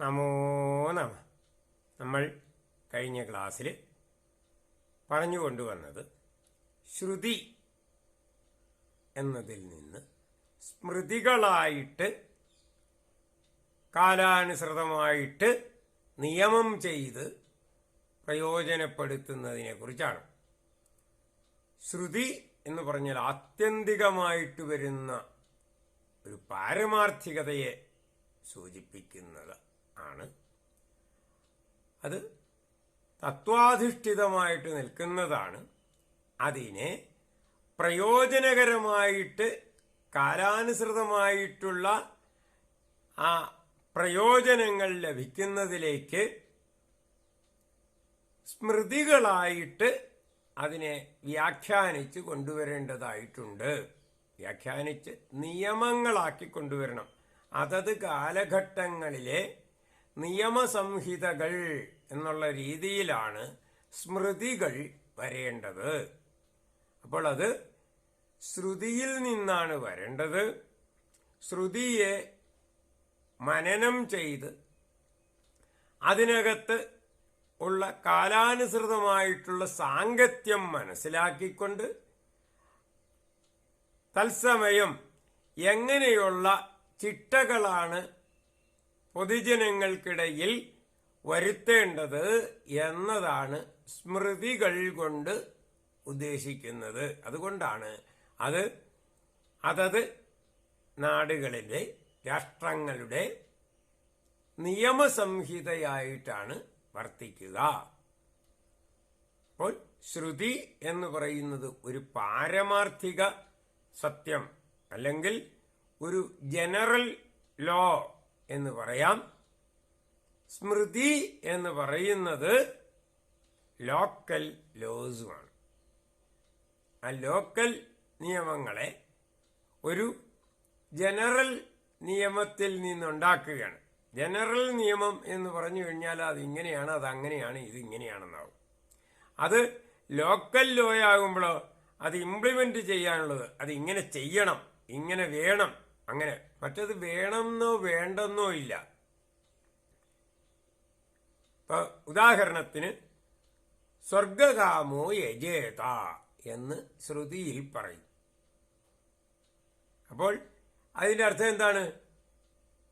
നമോ നമ. നമ്മൾ കഴിഞ്ഞ ക്ലാസ്സിൽ പറഞ്ഞു കൊണ്ടുവന്നത് ശ്രുതി എന്നതിൽ നിന്ന് സ്മൃതികളായിട്ട് കാലാനുസൃതമായിട്ട് നിയമം ചെയ്ത് പ്രയോജനപ്പെടുത്തുന്നതിനെക്കുറിച്ചാണ്. ശ്രുതി എന്ന് പറഞ്ഞാൽ ആത്യന്തികമായിട്ട് വരുന്ന ഒരു പാരമാർത്ഥികതയെ സൂചിപ്പിക്കുന്നത്. ആണ്. അത് തത്വാധിഷ്ഠിതമായിട്ട് നിൽക്കുന്നതാണ്. അതിനെ പ്രയോജനകരമായിട്ട് കാലാനുസൃതമായിട്ടുള്ള ആ പ്രയോജനങ്ങൾ ലഭിക്കുന്നതിലേക്ക് സ്മൃതികളായിട്ട് അതിനെ വ്യാഖ്യാനിച്ച് കൊണ്ടുവരേണ്ടതായിട്ടുണ്ട്. വ്യാഖ്യാനിച്ച് നിയമങ്ങളാക്കി കൊണ്ടുവരണം. അതത് കാലഘട്ടങ്ങളിലെ നിയമസംഹിതകൾ എന്നുള്ള രീതിയിലാണ് സ്മൃതികൾ വരേണ്ടത്. അപ്പോൾ അത് ശ്രുതിയിൽ നിന്നാണ് വരേണ്ടത്. ശ്രുതിയെ മനനം ചെയ്ത് അതിനകത്ത് ഉള്ള കാലാനുസൃതമായിട്ടുള്ള സാങ്കത്യം മനസ്സിലാക്കിക്കൊണ്ട് തത്സമയം എങ്ങനെയുള്ള ചിട്ടകളാണ് പൊതുജനങ്ങൾക്കിടയിൽ വരുത്തേണ്ടത് എന്നതാണ് സ്മൃതികൾ കൊണ്ട് ഉദ്ദേശിക്കുന്നത്. അതുകൊണ്ടാണ് അത് അതത് നാടുകളിലെ രാഷ്ട്രങ്ങളുടെ നിയമസംഹിതയായിട്ടാണ് വർത്തിക്കുക. അപ്പോൾ ശ്രുതി എന്ന് പറയുന്നത് ഒരു പാരമാർത്ഥിക സത്യം അല്ലെങ്കിൽ ഒരു ജനറൽ ലോ എന്ന് പറയാം. സ്മൃതി എന്ന് പറയുന്നത് ലോക്കൽ ലോസുമാണ് ആ ലോക്കൽ നിയമങ്ങളെ ഒരു ജനറൽ നിയമത്തിൽ നിന്നുണ്ടാക്കുകയാണ്. ജനറൽ നിയമം എന്ന് പറഞ്ഞു കഴിഞ്ഞാൽ അത് ഇങ്ങനെയാണ് അത് അങ്ങനെയാണ് ഇത് ഇങ്ങനെയാണെന്നാവും. അത് ലോക്കൽ ലോ ആകുമ്പോഴോ അത് ഇംപ്ലിമെന്റ് ചെയ്യാനുള്ളത് അത് ഇങ്ങനെ ചെയ്യണം ഇങ്ങനെ വേണം അങ്ങനെ മറ്റത് വേണമെന്നോ വേണ്ടെന്നോ ഇല്ല. ഇപ്പൊ ഉദാഹരണത്തിന് സ്വർഗകാമോ യജേത എന്ന് ശ്രുതിയിൽ പറയും. അപ്പോൾ അതിന്റെ അർത്ഥം എന്താണ്?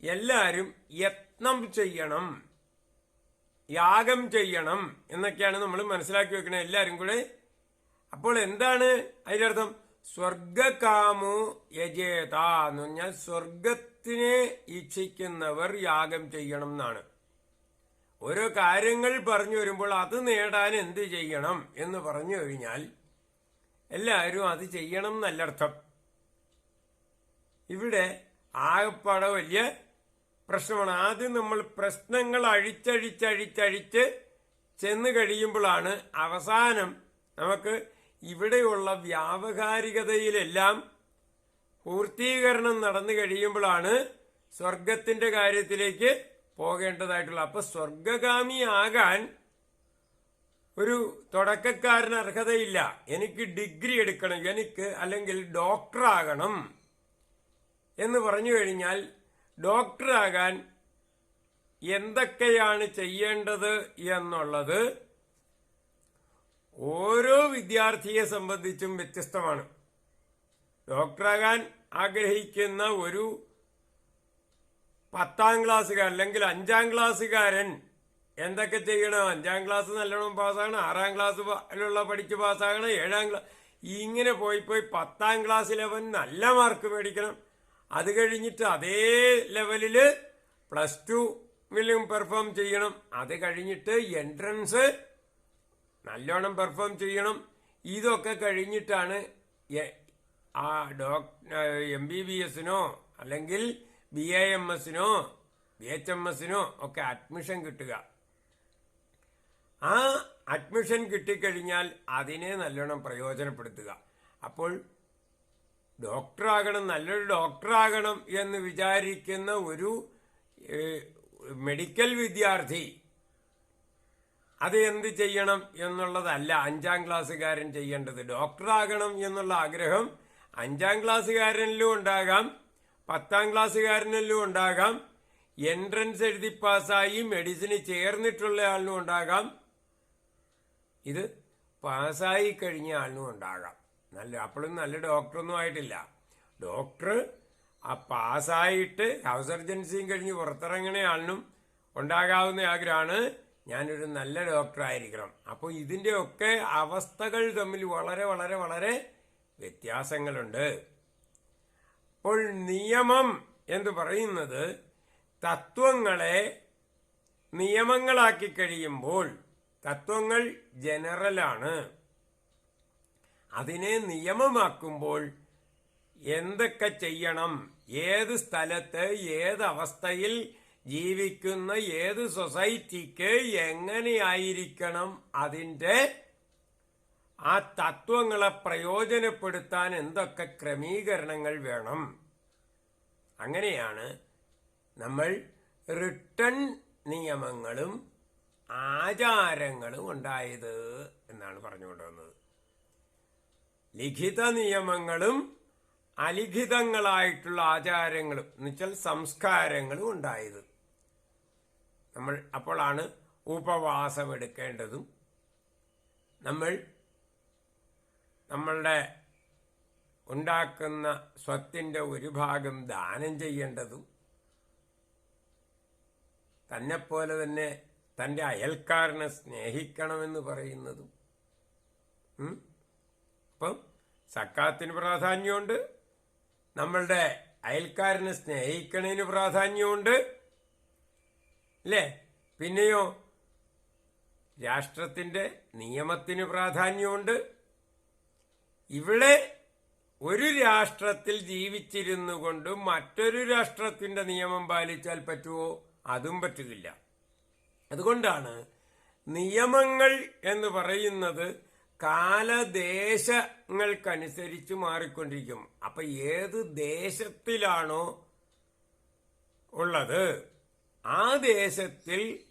എല്ലാവരും യത്നം ചെയ്യണം യാഗം ചെയ്യണം എന്നൊക്കെയാണ് നമ്മൾ മനസ്സിലാക്കി വെക്കുന്നത് എല്ലാവരും കൂടെ. അപ്പോൾ എന്താണ് അതിന്റെ അർത്ഥം? സ്വർഗകാമോ യജേത എന്ന് പറഞ്ഞാൽ സ്വർഗത്തിനെ ഇച്ഛിക്കുന്നവർ യാഗം ചെയ്യണം എന്നാണ്. ഓരോ കാര്യങ്ങൾ പറഞ്ഞു വരുമ്പോൾ അത് നേടാൻ എന്ത് ചെയ്യണം എന്ന് പറഞ്ഞു കഴിഞ്ഞാൽ എല്ലാവരും അത് ചെയ്യണം എന്നല്ലർത്ഥം ഇവിടെ ആകപ്പാടെ വലിയ പ്രശ്നമാണ്. ആദ്യം നമ്മൾ പ്രശ്നങ്ങൾ അഴിച്ചഴിച്ചഴിച്ചഴിച്ച് ചെന്ന് കഴിയുമ്പോഴാണ് അവസാനം നമുക്ക് ഇവിടെയുള്ള വ്യാവഹാരികതയിലെല്ലാം പൂർത്തീകരണം നടന്നു കഴിയുമ്പോഴാണ് സ്വർഗത്തിന്റെ കാര്യത്തിലേക്ക് പോകേണ്ടതായിട്ടുള്ള. അപ്പൊ സ്വർഗകാമിയാകാൻ ഒരു തുടക്കക്കാരന് അർഹതയില്ല. എനിക്ക് ഡിഗ്രി എടുക്കണം എനിക്ക് അല്ലെങ്കിൽ ഡോക്ടറാകണം എന്ന് പറഞ്ഞു കഴിഞ്ഞാൽ ഡോക്ടറാകാൻ എന്തൊക്കെയാണ് ചെയ്യേണ്ടത് എന്നുള്ളത് ഓരോ വിദ്യാർത്ഥിയെ സംബന്ധിച്ചും വ്യത്യസ്തമാണ്. ഡോക്ടറാകാൻ ആഗ്രഹിക്കുന്ന ഒരു പത്താം ക്ലാസ്സുകാരൻ അല്ലെങ്കിൽ അഞ്ചാം ക്ലാസ്സുകാരൻ എന്തൊക്കെ ചെയ്യണം? അഞ്ചാം ക്ലാസ് നല്ലോണം പാസ്സാകണം ആറാം ക്ലാസ്സിലുള്ള പഠിച്ച് പാസ്സാകണം ഏഴാം ക്ലാസ് ഇങ്ങനെ പോയി പോയി പത്താം ക്ലാസ് ലെവൽ നല്ല മാർക്ക് മേടിക്കണം. അത് കഴിഞ്ഞിട്ട് അതേ ലെവലിൽ പ്ലസ് ടുവിലും പെർഫോം ചെയ്യണം. അത് കഴിഞ്ഞിട്ട് എൻട്രൻസ് നല്ലോണം പെർഫോം ചെയ്യണം. ഇതൊക്കെ കഴിഞ്ഞിട്ടാണ് ആ ഡോക് എം ബി ബി എസിനോ അല്ലെങ്കിൽ ബി എ എം എസിനോ ബി എച്ച് എം എസിനോ ഒക്കെ അഡ്മിഷൻ കിട്ടുക. ആ അഡ്മിഷൻ കിട്ടിക്കഴിഞ്ഞാൽ അതിനെ നല്ലോണം പ്രയോജനപ്പെടുത്തുക. അപ്പോൾ ഡോക്ടറാകണം നല്ലൊരു ഡോക്ടറാകണം എന്ന് വിചാരിക്കുന്ന ഒരു മെഡിക്കൽ വിദ്യാർത്ഥി അത് എന്ത് ചെയ്യണം എന്നുള്ളതല്ല അഞ്ചാം ക്ലാസ്സുകാരൻ ചെയ്യേണ്ടത്. ഡോക്ടറാകണം എന്നുള്ള ആഗ്രഹം അഞ്ചാം ക്ലാസ്സുകാരനിലും ഉണ്ടാകാം പത്താം ക്ലാസ്സുകാരനിലും ഉണ്ടാകാം എൻട്രൻസ് എഴുതി പാസ്സായി മെഡിസിന് ചേർന്നിട്ടുള്ള ആളിനും ഉണ്ടാകാം ഇത് പാസ്സായി കഴിഞ്ഞ ആളിനും ഉണ്ടാകാം. നല്ല അപ്പോഴും നല്ല ഡോക്ടറൊന്നും ആയിട്ടില്ല. ഡോക്ടർ ആ പാസ്സായിട്ട് ഹൗസ് സർജൻസിയും കഴിഞ്ഞ് പുറത്തിറങ്ങണ ആളിനും ഉണ്ടാകാവുന്ന ആഗ്രഹമാണ്. ഞാനൊരു നല്ല ഡോക്ടറായിരിക്കണം. അപ്പോൾ ഇതിന്റെയൊക്കെ അവസ്ഥകൾ തമ്മിൽ വളരെ വളരെ വളരെ വ്യത്യാസങ്ങളുണ്ട്. അപ്പോൾ നിയമം എന്ന് പറയുന്നത് തത്വങ്ങളെ നിയമങ്ങളാക്കി കഴിയുമ്പോൾ തത്വങ്ങൾ ജനറലാണ്. അതിനെ നിയമമാക്കുമ്പോൾ എന്തൊക്കെ ചെയ്യണം ഏത് സ്ഥലത്ത് ഏത് അവസ്ഥയിൽ ജീവിക്കുന്ന ഏത് സൊസൈറ്റിക്ക് എങ്ങനെയായിരിക്കണം അതിന്റെ ആ തത്വങ്ങളെ പ്രയോജനപ്പെടുത്താൻ എന്തൊക്കെ ക്രമീകരണങ്ങൾ വേണം? അങ്ങനെയാണ് നമ്മൾ റിട്ടേൺ നിയമങ്ങളും ആചാരങ്ങളും ഉണ്ടായത് എന്നാണ് പറഞ്ഞുകൊണ്ടുവന്നത്. ലിഖിത നിയമങ്ങളും അലിഖിതങ്ങളായിട്ടുള്ള ആചാരങ്ങളും എന്നുവെച്ചാൽ സംസ്കാരങ്ങളും ഉണ്ടായത്. നമ്മൾ അപ്പോഴാണ് ഉപവാസമെടുക്കേണ്ടതും നമ്മൾ നമ്മളുടെ ഉണ്ടാക്കുന്ന സ്വത്തിന്റെ ഒരു ഭാഗം ദാനം ചെയ്യേണ്ടതും തന്നെപ്പോലെ തന്നെ തന്റെ അയൽക്കാരനെ സ്നേഹിക്കണമെന്ന് പറയുന്നതും? അപ്പം സക്കാത്തിന് പ്രാധാന്യമുണ്ട് നമ്മളുടെ അയൽക്കാരനെ സ്നേഹിക്കണതിന് പ്രാധാന്യമുണ്ട്. അല്ലേ പിന്നെയോ? രാഷ്ട്രത്തിന്റെ നിയമത്തിന് പ്രാധാന്യമുണ്ട്. ഇവിടെ ഒരു രാഷ്ട്രത്തിൽ ജീവിച്ചിരുന്നു കൊണ്ട് മറ്റൊരു രാഷ്ട്രത്തിന്റെ നിയമം പാലിച്ചാൽ പറ്റുമോ അതും പറ്റുകയില്ല അതുകൊണ്ടാണ് നിയമങ്ങൾ എന്ന് പറയുന്നത് കാലദേശങ്ങൾക്കനുസരിച്ച് മാറിക്കൊണ്ടിരിക്കും. അപ്പം ഏത് ദേശത്തിലാണോ ഉള്ളത്? ആ ദേശത്തിൽ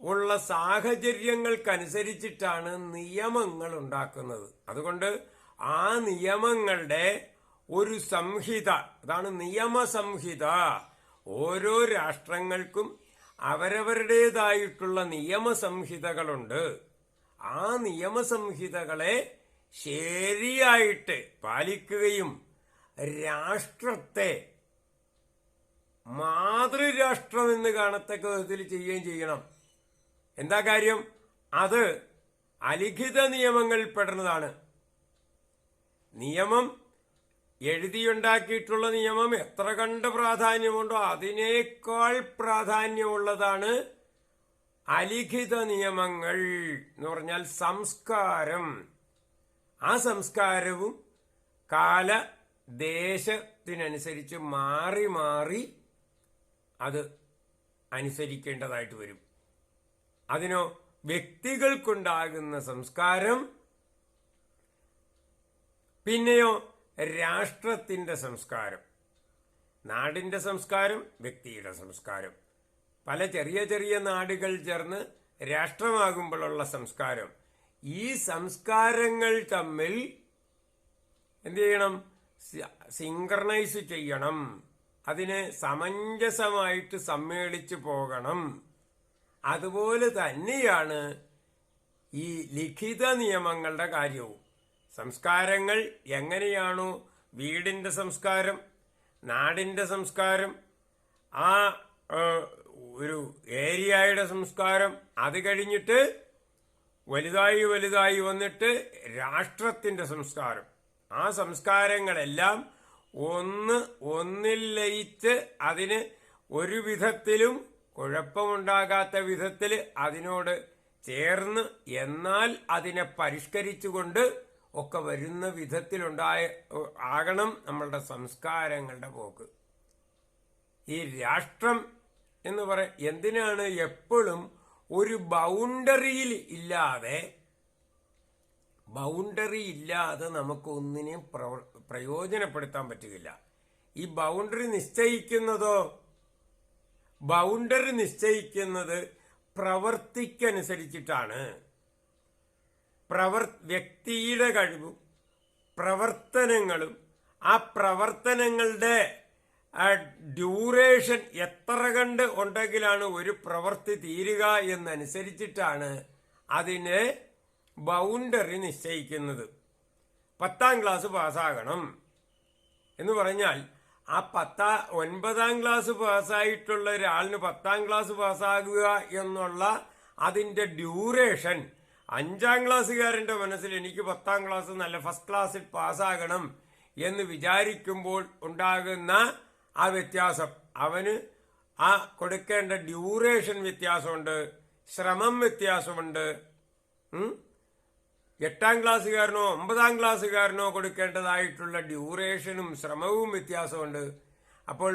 ഉള്ള സാഹചര്യങ്ങൾക്കനുസരിച്ചിട്ടാണ് നിയമങ്ങൾ ഉണ്ടാക്കുന്നത് അതുകൊണ്ട് ആ നിയമങ്ങളുടെ ഒരു സംഹിത അതാണ് നിയമസംഹിത. ഓരോ രാഷ്ട്രങ്ങൾക്കും അവരവരുടേതായിട്ടുള്ള നിയമസംഹിതകളുണ്ട്. ആ നിയമസംഹിതകളെ ശരിയായിട്ട് പാലിക്കുകയും രാഷ്ട്രത്തെ മാതൃരാഷ്ട്രം എന്ന് കാണത്തക്ക വിധത്തിൽ ചെയ്യുകയും ചെയ്യണം. എന്താ കാര്യം? അത് അലിഖിത നിയമങ്ങളിൽ പെടുന്നതാണ്. നിയമം എഴുതിയുണ്ടാക്കിയിട്ടുള്ള നിയമം എത്ര കണ്ട് പ്രാധാന്യമുണ്ടോ അതിനേക്കാൾ പ്രാധാന്യമുള്ളതാണ് അലിഖിത നിയമങ്ങൾ എന്ന് പറഞ്ഞാൽ സംസ്കാരം. ആ സംസ്കാരവും കാല ദേശത്തിനനുസരിച്ച് മാറി മാറി അത് അനുസരിക്കേണ്ടതായിട്ട് വരും. അതിനോ വ്യക്തികൾക്കുണ്ടാകുന്ന സംസ്കാരം പിന്നെയോ രാഷ്ട്രത്തിന്റെ സംസ്കാരം നാടിന്റെ സംസ്കാരം വ്യക്തിയുടെ സംസ്കാരം. പല ചെറിയ ചെറിയ നാടുകൾ ചേർന്ന് രാഷ്ട്രമാകുമ്പോഴുള്ള സംസ്കാരം. ഈ സംസ്കാരങ്ങൾ തമ്മിൽ എന്ത് ചെയ്യണം? സിങ്കർണൈസ് ചെയ്യണം. അതിനെ സമഞ്ജസമായിട്ട് സമ്മേളിച്ചു പോകണം. അതുപോലെ തന്നെയാണ് ഈ ലിഖിത നിയമങ്ങളുടെ കാര്യവും. സംസ്കാരങ്ങൾ എങ്ങനെയാണോ വീടിന്റെ സംസ്കാരം നാടിന്റെ സംസ്കാരം ആ ഒരു ഏരിയയുടെ സംസ്കാരം അത് കഴിഞ്ഞിട്ട് വലുതായി വലുതായി വന്നിട്ട് രാഷ്ട്രത്തിന്റെ സംസ്കാരം. ആ സംസ്കാരങ്ങളെല്ലാം ഒന്ന് ഒന്നിൽ ലയിച്ച് അതിന് ഒരു വിധത്തിലും കുഴപ്പമുണ്ടാകാത്ത വിധത്തിൽ അതിനോട് ചേർന്ന് എന്നാൽ അതിനെ പരിഷ്കരിച്ചുകൊണ്ട് ഒക്കെ വരുന്ന വിധത്തിലുണ്ടായ ആകണം നമ്മളുടെ സംസ്കാരങ്ങളുടെ പോക്ക്. ഈ രാഷ്ട്രം എന്ന് പറ എന്തിനാണ് എപ്പോഴും ഒരു ബൗണ്ടറിയിൽ ഇല്ലാതെ ബൗണ്ടറി ഇല്ലാതെ നമുക്ക് ഒന്നിനെയും പ്രവ- പ്രയോജനപ്പെടുത്താൻ പറ്റുകയില്ല. ഈ ബൗണ്ടറി നിശ്ചയിക്കുന്നതോ ബൗണ്ടറി നിശ്ചയിക്കുന്നത് പ്രവർത്തിക്കനുസരിച്ചിട്ടാണ്. പ്രവർ വ്യക്തിയുടെ കഴിവും പ്രവർത്തനങ്ങളും ആ പ്രവർത്തനങ്ങളുടെ ഡ്യൂറേഷൻ എത്ര കണ്ട് ഉണ്ടെങ്കിലാണ് ഒരു പ്രവൃത്തി തീരുക എന്നനുസരിച്ചിട്ടാണ് അതിന് ബൗണ്ടറി നിശ്ചയിക്കുന്നത്. പത്താം ക്ലാസ് പാസ്സാകണം എന്ന് പറഞ്ഞാൽ ആ പത്താ ഒൻപതാം ക്ലാസ് പാസ്സായിട്ടുള്ള ഒരാളിന് പത്താം ക്ലാസ് പാസ്സാകുക എന്നുള്ള അതിന്റെ ഡ്യൂറേഷൻ അഞ്ചാം ക്ലാസ്സുകാരന്റെ മനസ്സിൽ എനിക്ക് പത്താം ക്ലാസ് നല്ല ഫസ്റ്റ് ക്ലാസ്സിൽ പാസ്സാകണം എന്ന് വിചാരിക്കുമ്പോൾ ഉണ്ടാകുന്ന ആ വ്യത്യാസം അവന് ആ കൊടുക്കേണ്ട ഡ്യൂറേഷൻ വ്യത്യാസമുണ്ട് ശ്രമം വ്യത്യാസമുണ്ട്? എട്ടാം ക്ലാസ്സുകാരനോ ഒമ്പതാം ക്ലാസ്സുകാരനോ കൊടുക്കേണ്ടതായിട്ടുള്ള ഡ്യൂറേഷനും ശ്രമവും വ്യത്യാസമുണ്ട്. അപ്പോൾ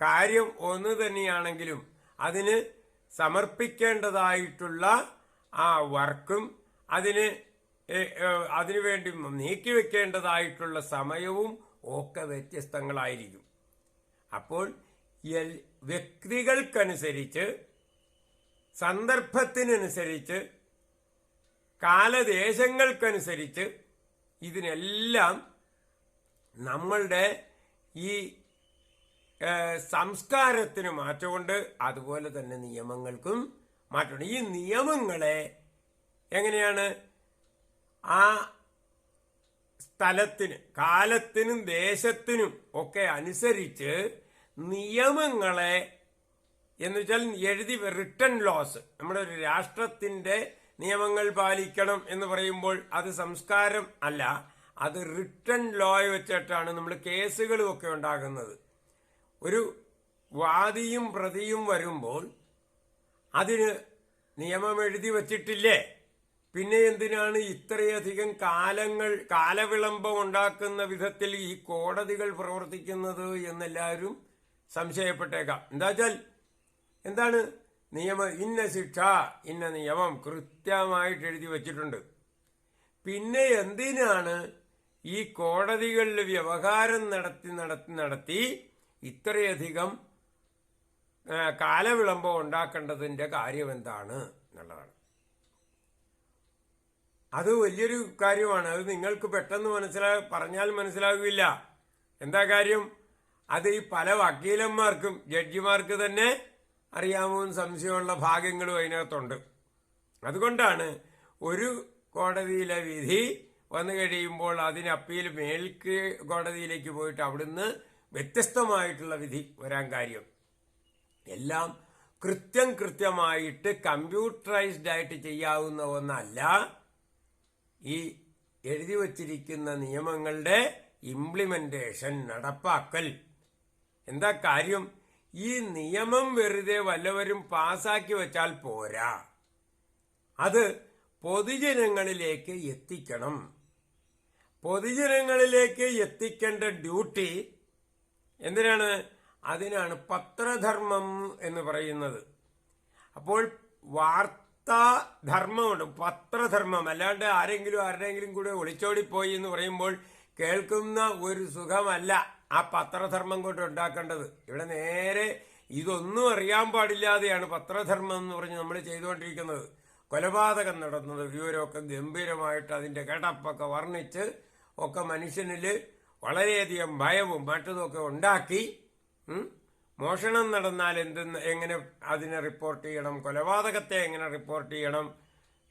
കാര്യം ഒന്ന് തന്നെയാണെങ്കിലും അതിന് സമർപ്പിക്കേണ്ടതായിട്ടുള്ള ആ വർക്കും അതിന് അതിനുവേണ്ടി നീക്കിവെക്കേണ്ടതായിട്ടുള്ള സമയവും ഒക്കെ വ്യത്യസ്തങ്ങളായിരിക്കും. അപ്പോൾ വ്യക്തികൾക്കനുസരിച്ച് സന്ദർഭത്തിനനുസരിച്ച് കാലദേശങ്ങൾക്കനുസരിച്ച് ഇതിനെല്ലാം നമ്മളുടെ ഈ സംസ്കാരത്തിന് മാറ്റമുണ്ട്. അതുപോലെ തന്നെ നിയമങ്ങൾക്കും മാറ്റമുണ്ട്. ഈ നിയമങ്ങളെ എങ്ങനെയാണ്? ആ സ്ഥലത്തിന് കാലത്തിനും ദേശത്തിനും ഒക്കെ അനുസരിച്ച് നിയമങ്ങളെ എന്ന് വെച്ചാൽ എഴുതി റിട്ടേൺ ലോസ് നമ്മുടെ ഒരു രാഷ്ട്രത്തിന്റെ നിയമങ്ങൾ പാലിക്കണം എന്ന് പറയുമ്പോൾ അത് സംസ്കാരം അല്ല അത് റിട്ടൺ ലോയ വെച്ചിട്ടാണ് നമ്മൾ കേസുകളും ഒക്കെ ഉണ്ടാകുന്നത്. ഒരു വാദിയും പ്രതിയും വരുമ്പോൾ അതിന് നിയമം എഴുതി വച്ചിട്ടില്ലേ? പിന്നെ എന്തിനാണ് ഇത്രയധികം കാലങ്ങൾ കാലവിളംബം ഉണ്ടാക്കുന്ന വിധത്തിൽ ഈ കോടതികൾ പ്രവർത്തിക്കുന്നത് എന്നെല്ലാവരും സംശയപ്പെട്ടേക്കാം. എന്താ വെച്ചാൽ എന്താണ് നിയമം ഇന്ന ശിക്ഷ ഇന്ന നിയമം കൃത്യമായിട്ട് എഴുതി വച്ചിട്ടുണ്ട്. പിന്നെ എന്തിനാണ് ഈ കോടതികളിൽ വ്യവഹാരം നടത്തി നടത്തി നടത്തി ഇത്രയധികം കാലവിളംബം ഉണ്ടാക്കേണ്ടതിന്റെ കാര്യം എന്താണ് എന്നുള്ളതാണ്. അത് വലിയൊരു കാര്യമാണ്. അത് നിങ്ങൾക്ക് പെട്ടെന്ന് മനസ്സിലാ പറഞ്ഞാൽ മനസ്സിലാകില്ല എന്താ കാര്യം? അത് ഈ പല വക്കീലന്മാർക്കും ജഡ്ജിമാർക്ക് തന്നെ അറിയാമോ എന്ന് സംശയമുള്ള ഭാഗങ്ങളും അതിനകത്തുണ്ട്. അതുകൊണ്ടാണ് ഒരു കോടതിയിലെ വിധി വന്നു കഴിയുമ്പോൾ അതിന് അപ്പീൽ മേൽക്ക് കോടതിയിലേക്ക് പോയിട്ട് അവിടുന്ന് വ്യത്യസ്തമായിട്ടുള്ള വിധി വരാൻ കാര്യം. എല്ലാം കൃത്യം കൃത്യമായിട്ട് കമ്പ്യൂട്ടറൈസ്ഡ് ആയിട്ട് ചെയ്യാവുന്ന ഒന്നല്ല. ഈ എഴുതി വച്ചിരിക്കുന്ന നിയമങ്ങളുടെ ഇംപ്ലിമെന്റേഷൻ നടപ്പാക്കൽ. എന്താ കാര്യം? ഈ നിയമം വെറുതെ വല്ലവരും പാസാക്കി വെച്ചാൽ പോരാ. അത് പൊതുജനങ്ങളിലേക്ക് എത്തിക്കണം. പൊതുജനങ്ങളിലേക്ക് എത്തിക്കേണ്ട ഡ്യൂട്ടി എന്തിനാണ്? അതിനാണ് പത്രധർമ്മം എന്ന് പറയുന്നത്. അപ്പോൾ വാർത്താ ധർമ്മമുണ്ട്. പത്രധർമ്മം. അല്ലാണ്ട് ആരെങ്കിലും ആരുടെയെങ്കിലും കൂടെ ഒളിച്ചോടിപ്പോയി എന്ന് പറയുമ്പോൾ കേൾക്കുന്ന ഒരു സുഖമല്ല. ആ പത്രധർമ്മം കൊണ്ട് ഉണ്ടാക്കേണ്ടത്. ഇവിടെ നേരെ ഇതൊന്നും അറിയാൻ പാടില്ലാതെയാണ് പത്രധർമ്മം എന്ന് പറഞ്ഞ് നമ്മൾ ചെയ്തുകൊണ്ടിരിക്കുന്നത്. കൊലപാതകം നടന്നത് വിവരമൊക്കെ ഗംഭീരമായിട്ട് അതിന്റെ കേട്ടപ്പൊക്കെ വർണിച്ച് ഒക്കെ മനുഷ്യനിൽ വളരെയധികം ഭയവും മറ്റതുമൊക്കെ ഉണ്ടാക്കി മോഷണം നടന്നാൽ എന്തെന്ന് എങ്ങനെ അതിനെ റിപ്പോർട്ട് ചെയ്യണം കൊലപാതകത്തെ എങ്ങനെ റിപ്പോർട്ട് ചെയ്യണം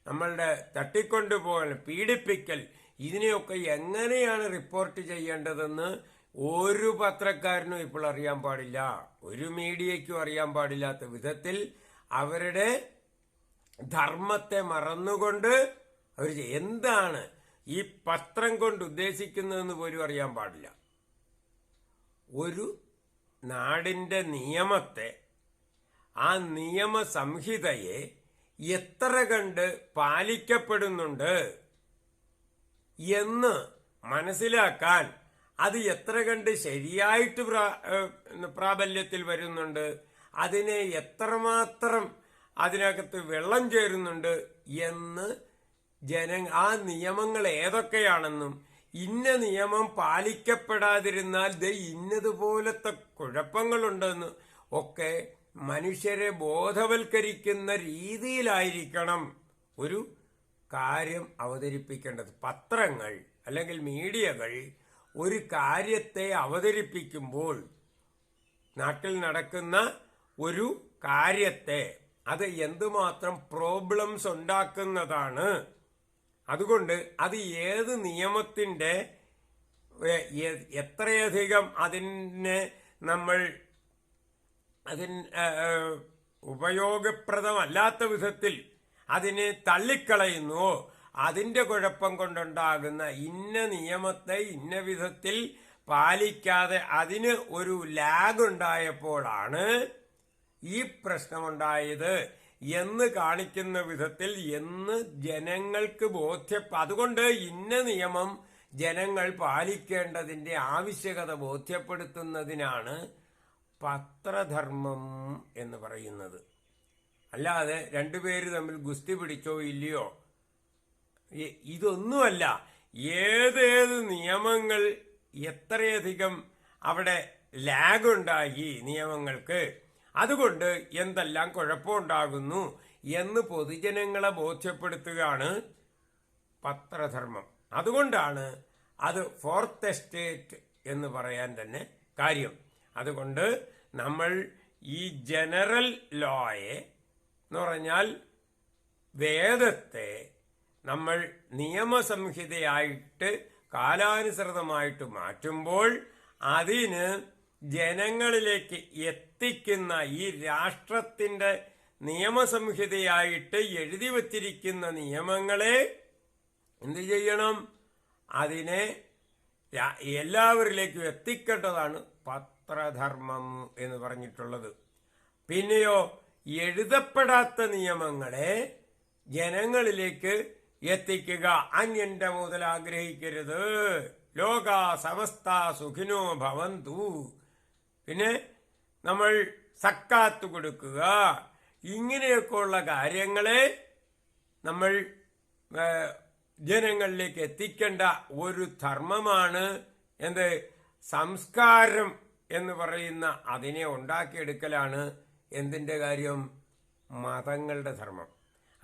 നമ്മളുടെ തട്ടിക്കൊണ്ടുപോകൽ പീഡിപ്പിക്കൽ ഇതിനെയൊക്കെ എങ്ങനെയാണ് റിപ്പോർട്ട് ചെയ്യേണ്ടതെന്ന് ഒരു പത്രക്കാരനും ഇപ്പോൾ അറിയാൻ പാടില്ല. ഒരു മീഡിയയ്ക്കും അറിയാൻ പാടില്ലാത്ത വിധത്തിൽ അവരുടെ ധർമ്മത്തെ മറന്നുകൊണ്ട് അവർ എന്താണ് ഈ പത്രം കൊണ്ട് ഉദ്ദേശിക്കുന്നതെന്ന് പോലും അറിയാൻ പാടില്ല. ഒരു നാടിന്റെ നിയമത്തെ ആ നിയമ സംഹിതയെ എത്ര കണ്ട് പാലിക്കപ്പെടുന്നുണ്ട് എന്ന് മനസ്സിലാക്കാൻ അത് എത്ര കണ്ട് ശരിയായിട്ട് പ്രാ- പ്രാബല്യത്തിൽ വരുന്നുണ്ട് അതിനെ എത്രമാത്രം അതിനകത്ത് വെള്ളം ചേരുന്നുണ്ട് എന്ന് ജന ആ നിയമങ്ങൾ ഏതൊക്കെയാണെന്നും ഇന്ന നിയമം പാലിക്കപ്പെടാതിരുന്നാൽ ദേ ഇന്നതുപോലത്തെ കുഴപ്പങ്ങളുണ്ടെന്ന് ഒക്കെ മനുഷ്യരെ ബോധവൽക്കരിക്കുന്ന രീതിയിലായിരിക്കണം ഒരു കാര്യം അവതരിപ്പിക്കേണ്ടത്. പത്രങ്ങൾ അല്ലെങ്കിൽ മീഡിയകൾ ഒരു കാര്യത്തെ അവതരിപ്പിക്കുമ്പോൾ നാട്ടിൽ നടക്കുന്ന ഒരു കാര്യത്തെ അത് എന്തുമാത്രം പ്രോബ്ലംസ് ഉണ്ടാക്കുന്നതാണ് അതുകൊണ്ട് അത് ഏത് എ- എത്രയധികം അതിനെ നമ്മൾ അതിൻ ഉപയോഗപ്രദമല്ലാത്ത വിധത്തിൽ അതിനെ തള്ളിക്കളയുന്നുവോ അതിന്റെ കുഴപ്പം കൊണ്ടുണ്ടാകുന്ന ഇന്ന നിയമത്തെ ഇന്ന വിധത്തിൽ പാലിക്കാതെ അതിന് ഒരു ലാഗ് ഉണ്ടായപ്പോഴാണ് ഈ പ്രശ്നമുണ്ടായത് എന്ന് കാണിക്കുന്ന വിധത്തിൽ എന്ന് ജനങ്ങൾക്ക് ബോധ്യ അതുകൊണ്ട് ഇന്ന നിയമം ജനങ്ങൾ പാലിക്കേണ്ടതിന്റെ ആവശ്യകത ബോധ്യപ്പെടുത്തുന്നതിനാണ് പത്രധർമ്മം എന്ന് പറയുന്നത്. അല്ലാതെ രണ്ടുപേര് തമ്മിൽ ഗുസ്തി പിടിച്ചോ ഇല്ലയോ? ഇതൊന്നുമല്ല. ഏതേത് നിയമങ്ങൾ എത്രയധികം അവിടെ ലാഗുണ്ടായി നിയമങ്ങൾക്ക്. അതുകൊണ്ട് എന്തെല്ലാം കുഴപ്പമുണ്ടാകുന്നു എന്ന് പൊതുജനങ്ങളെ ബോധ്യപ്പെടുത്തുകയാണ് പത്രധർമ്മം. അതുകൊണ്ടാണ് അത് ഫോർത്ത് എസ്റ്റേറ്റ് എന്ന് പറയാൻ തന്നെ കാര്യം. അതുകൊണ്ട് നമ്മൾ ഈ ജനറൽ ലോയെ എന്ന് പറഞ്ഞാൽ വേദത്തെ നമ്മൾ നിയമസംഹിതയായിട്ട് കാലാനുസൃതമായിട്ട് മാറ്റുമ്പോൾ അതിന് ജനങ്ങളിലേക്ക് എത്തിക്കുന്ന ഈ രാഷ്ട്രത്തിന്റെ നിയമസംഹിതയായിട്ട് എഴുതി വച്ചിരിക്കുന്ന നിയമങ്ങളെ എന്ത് ചെയ്യണം? അതിനെ എല്ലാവരിലേക്കും എത്തിക്കേണ്ടതാണ് പത്രധർമ്മം എന്ന് പറഞ്ഞിട്ടുള്ളത്. പിന്നെയോ എഴുതപ്പെടാത്ത നിയമങ്ങളെ ജനങ്ങളിലേക്ക് എത്തിക്കുക. അന്യന്റെ മുതൽ ആഗ്രഹിക്കരുത്. ലോക സമസ്ത സുഖിനോ ഭവന്തു. പിന്നെ നമ്മൾ സക്കാത്ത് കൊടുക്കുക. ഇങ്ങനെയൊക്കെയുള്ള കാര്യങ്ങളെ നമ്മൾ ജനങ്ങളിലേക്ക് എത്തിക്കേണ്ട ഒരു ധർമ്മമാണ് എന്ത്? സംസ്കാരം എന്ന് പറയുന്ന അതിനെ ഉണ്ടാക്കിയെടുക്കലാണ് എന്തിന്റെ കാര്യം? മതങ്ങളുടെ ധർമ്മം.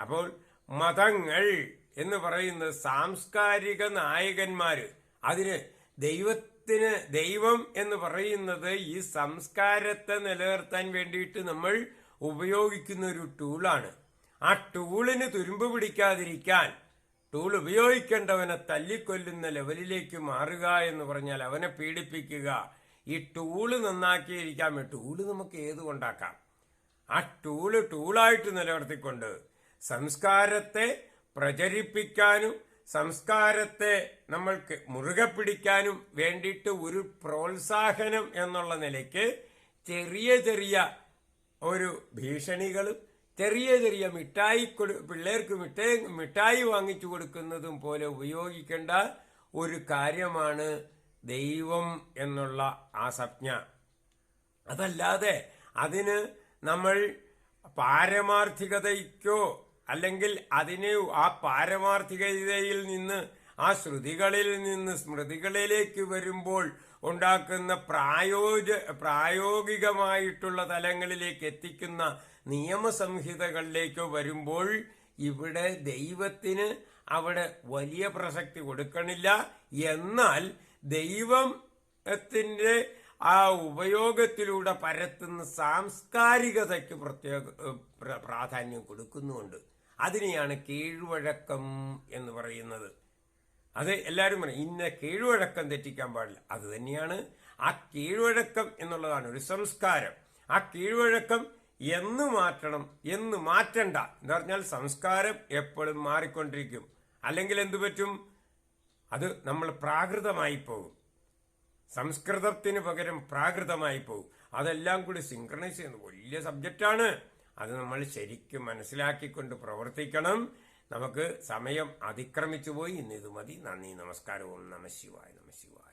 അപ്പോൾ മതങ്ങൾ എന്ന് പറയുന്നത് സാംസ്കാരിക നായകന്മാര്. അതിന് ദൈവത്തിന് ദൈവം എന്ന് പറയുന്നത് ഈ സംസ്കാരത്തെ നിലനിർത്താൻ വേണ്ടിയിട്ട് നമ്മൾ ഉപയോഗിക്കുന്ന ഒരു ടൂളാണ്. ആ ടൂളിന് തുരുമ്പ് പിടിക്കാതിരിക്കാൻ ടൂൾ ഉപയോഗിക്കേണ്ടവനെ തല്ലിക്കൊല്ലുന്ന ലെവലിലേക്ക് മാറുക എന്ന് പറഞ്ഞാൽ അവനെ പീഡിപ്പിക്കുക. ഈ ടൂൾ നന്നാക്കിയിരിക്കാൻ ടൂൾ നമുക്ക് ഏത് കൊണ്ടാക്കാം? ആ ടൂൾ ടൂളായിട്ട് നിലനിർത്തിക്കൊണ്ട് സംസ്കാരത്തെ പ്രചരിപ്പിക്കാനും സംസ്കാരത്തെ നമ്മൾക്ക് മുറുകെ പിടിക്കാനും വേണ്ടിയിട്ട് ഒരു പ്രോത്സാഹനം എന്നുള്ള നിലയ്ക്ക് ചെറിയ ചെറിയ ഒരു ഭീഷണികളും ചെറിയ ചെറിയ മിഠായി കൊടു പിള്ളേർക്ക് മിഠായി മിഠായി വാങ്ങിച്ചു കൊടുക്കുന്നതും പോലെ ഉപയോഗിക്കേണ്ട ഒരു കാര്യമാണ് ദൈവം എന്നുള്ള ആ സംജ്ഞ. അതല്ലാതെ അതിന് നമ്മൾ പാരമാർത്ഥികതയ്ക്കോ അല്ലെങ്കിൽ അതിനെ ആ പാരമാർത്ഥികതയിൽ നിന്ന് ആ ശ്രുതികളിൽ നിന്ന് സ്മൃതികളിലേക്ക് വരുമ്പോൾ ഉണ്ടാക്കുന്ന പ്രായോജ പ്രായോഗികമായിട്ടുള്ള തലങ്ങളിലേക്ക് എത്തിക്കുന്ന നിയമസംഹിതകളിലേക്ക് വരുമ്പോൾ ഇവിടെ ദൈവത്തിന് അവിടെ വലിയ പ്രസക്തി കൊടുക്കണില്ല. എന്നാൽ ദൈവത്തിന്റെ ആ ഉപയോഗത്തിലൂടെ പരത്തുന്ന സാംസ്കാരികതയ്ക്ക് പ്രത്യേക പ്രാധാന്യം കൊടുക്കുന്നുമുണ്ട് അതിനെയാണ് കീഴ്വഴക്കം എന്ന് പറയുന്നത്. അത് എല്ലാവരും പറയും ഇന്ന കീഴ്വഴക്കം തെറ്റിക്കാൻ പാടില്ല. അത് തന്നെയാണ് ആ കീഴ്വഴക്കം എന്നുള്ളതാണ് ഒരു സംസ്കാരം. ആ കീഴ്വഴക്കം എന്ന് മാറ്റണം എന്ന് മാറ്റണ്ട. എന്ന് പറഞ്ഞാൽ സംസ്കാരം എപ്പോഴും മാറിക്കൊണ്ടിരിക്കും. അല്ലെങ്കിൽ എന്തു പറ്റും? അത് നമ്മൾ പ്രാകൃതമായി പോകും. സംസ്കൃതത്തിന് പകരം പ്രാകൃതമായി പോകും. അതെല്ലാം കൂടി സിങ്ക്രണൈസ് ചെയ്യുന്നത് വലിയ സബ്ജക്റ്റാണ് അത് നമ്മൾ ശരിക്കും മനസ്സിലാക്കിക്കൊണ്ട് പ്രവർത്തിക്കണം. നമുക്ക് സമയം അതിക്രമിച്ചു പോയി ഇന്ന് ഇത് മതി. നന്ദി നമസ്കാരവും നമശിവായ നമശിവ